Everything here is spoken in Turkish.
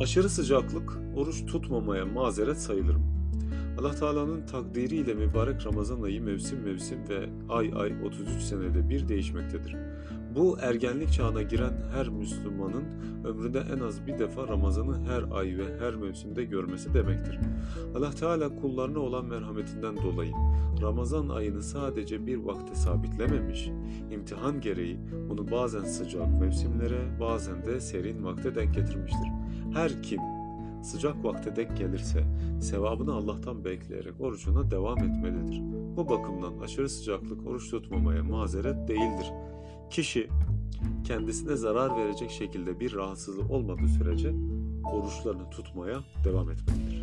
Aşırı sıcaklık oruç tutmamaya mazeret sayılır mı? Allah Teala'nın takdiriyle mübarek Ramazan ayı mevsim mevsim ve ay ay 33 senede bir değişmektedir. Bu ergenlik çağına giren her Müslümanın ömründe en az bir defa Ramazan'ı her ay ve her mevsimde görmesi demektir. Allah Teala kullarına olan merhametinden dolayı Ramazan ayını sadece bir vakte sabitlememiş, imtihan gereği onu bazen sıcak mevsimlere, bazen de serin vakte denk getirmiştir. Her kim sıcak vakte denk gelirse sevabını Allah'tan bekleyerek orucuna devam etmelidir. Bu bakımdan aşırı sıcaklık oruç tutmamaya mazeret değildir. Kişi kendisine zarar verecek şekilde bir rahatsızlığı olmadığı sürece oruçlarını tutmaya devam etmelidir.